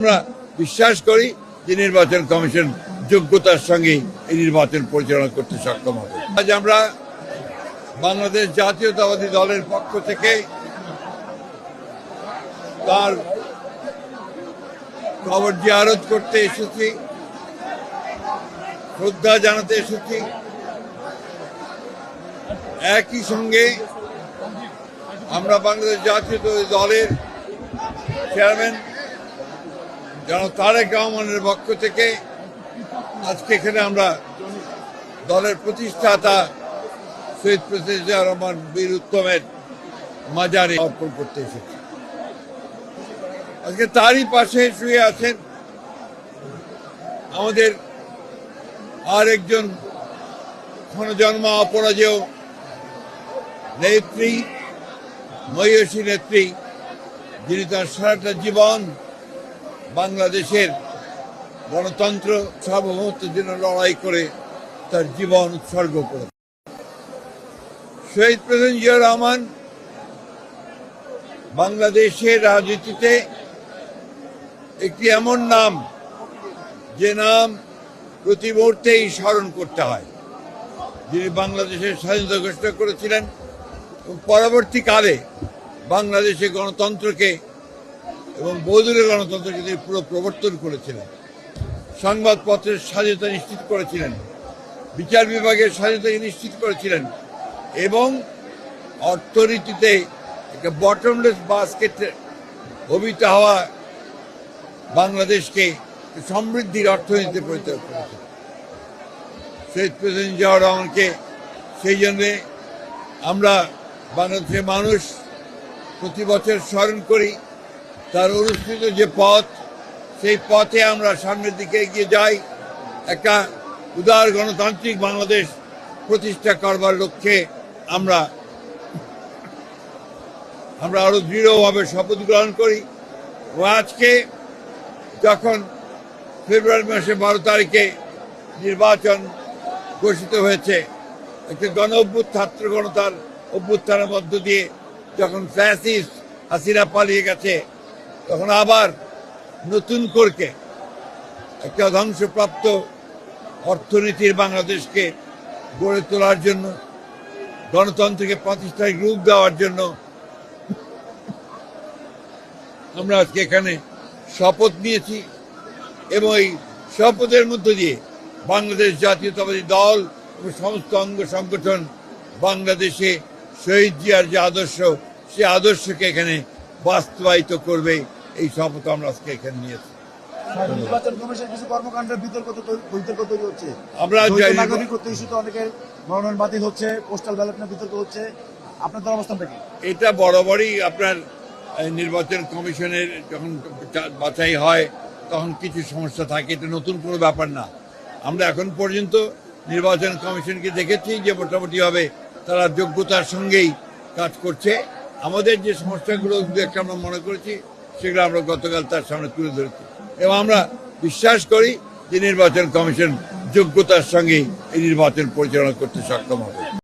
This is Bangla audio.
আমরা বিশ্বাস করি যে নির্বাচন কমিশন যোগ্যতার সঙ্গে এই নির্বাচন পরিচালনা করতে সক্ষম হবে। আজ আমরা বাংলাদেশ জাতীয়তাবাদী দলের পক্ষ থেকে তার খবর জিয়ারত করতে এসেছি, শ্রদ্ধা জানাতে এসেছি। একই সঙ্গে আমরা বাংলাদেশ জাতীয়তাবাদী দলের চেয়ারম্যান জনাব তারেক রহমানের পক্ষ থেকে আজকে এখানে আমরা দলের প্রতিষ্ঠাতা শহীদ প্রেসিডেন্ট রহমান বীর উত্তমের মাজারে অর্পণ করতে এসেছি। আজকে তারই পাশে শুয়ে আছেন আমাদের আর একজন ক্ষণজন্ম অপরাজেয় নেত্রী, মহিষী নেত্রী, যিনি তার সারাটা জীবন বাংলাদেশের গণতন্ত্র সার্বভৌমত্বের জন্য লড়াই করে তার জীবন উৎসর্গ করে। শহীদ প্রেসিডেন্ট জিয়া রহমান বাংলাদেশের রাজনীতিতে একটি এমন নাম, যে নাম প্রতি মুহূর্তেই স্মরণ করতে হয়, যিনি বাংলাদেশের স্বাধীনতা ঘোষণা করেছিলেন পরবর্তীকালে বাংলাদেশে গণতন্ত্রকে এবং বৌদ্ধের গণতন্ত্রকে তিনি পুরো প্রবর্তন করেছিলেন। সংবাদপত্রের স্বাধীনতা নিশ্চিত করেছিলেন। বিচার বিভাগের স্বাধীনতা নিশ্চিত করেছিলেন এবং অর্থনীতিতে একটা বটমলেস বাস্কেটে অভিত হওয়া বাংলাদেশকে সমৃদ্ধির অর্থনীতিতে পরিণত করেছে। শহীদ প্রেসিডেন্ট জিয়াউর রহমানকে সেই জন্যে আমরা বাংলাদেশের মানুষ প্রতি বছর স্মরণ করি। তার অনুষ্ঠিত যে পথ, সেই পথে আমরা সামনের দিকে এগিয়ে যাই। একটা উদার গণতান্ত্রিক বাংলাদেশ প্রতিষ্ঠা করবার লক্ষ্যে আমরা আমরা আরও দৃঢ়ভাবে শপথ গ্রহণ করি। ও আজকে যখন ফেব্রুয়ারি মাসে বারো তারিখে নির্বাচন ঘোষিত হয়েছে, একটি গণ ছাত্র গণতার অভ্যুত্থানের মধ্য দিয়ে যখন ফ্যাসিস হাসিনা পালিয়ে গেছে তখন আবার নতুন করকে একটা ধ্বংসপ্রাপ্ত অর্থনীতির বাংলাদেশকে গড়ে তোলার জন্য, গণতন্ত্রকে প্রতিষ্ঠায় রূপ দেওয়ার জন্য আমরা আজকে এখানে শপথ নিয়েছি এবং এই শপথের মধ্য দিয়ে বাংলাদেশ জাতীয়তাবাদী দল এবং সমস্ত অঙ্গ সংগঠন বাংলাদেশে শহীদ জিয়ার যে আদর্শ, সে আদর্শকে এখানে বাস্তবায়িত করবে। এই শপথ আমরা আজকে এখানে নিয়েছি। নির্বাচন কমিশন কিছু কর্মকাণ্ডের বিতর্ক বিতর্ক তৈরি হচ্ছে। আমরা দ্বৈত জানি- নাগরিকত্ব ইস্যুতে অনেকের মনোনয়ন বাতিল হচ্ছে পোস্টাল ব্যালট নিয়ে বিতর্ক হচ্ছে। আপনাদের অবস্থানটা কি? এটা বরাবরই আপনার নির্বাচন কমিশনের যখন বাছাই হয় তখন কিছু সমস্যা থাকে। এটা নতুন কোনো ব্যাপার না। আমরা এখন পর্যন্ত নির্বাচন কমিশনকে দেখেছি যে মোটামুটি মোটামুটিভাবে তারা যোগ্যতার সঙ্গেই কাজ করছে। আমাদের যে সমস্যাগুলো আমরা মনে করেছি সেগুলো আমরা গতকাল তার সামনে তুলে ধরেছি। এবং আমরা বিশ্বাস করি যে নির্বাচন কমিশন যোগ্যতার সঙ্গে এই নির্বাচন পরিচালনা করতে সক্ষম হবে।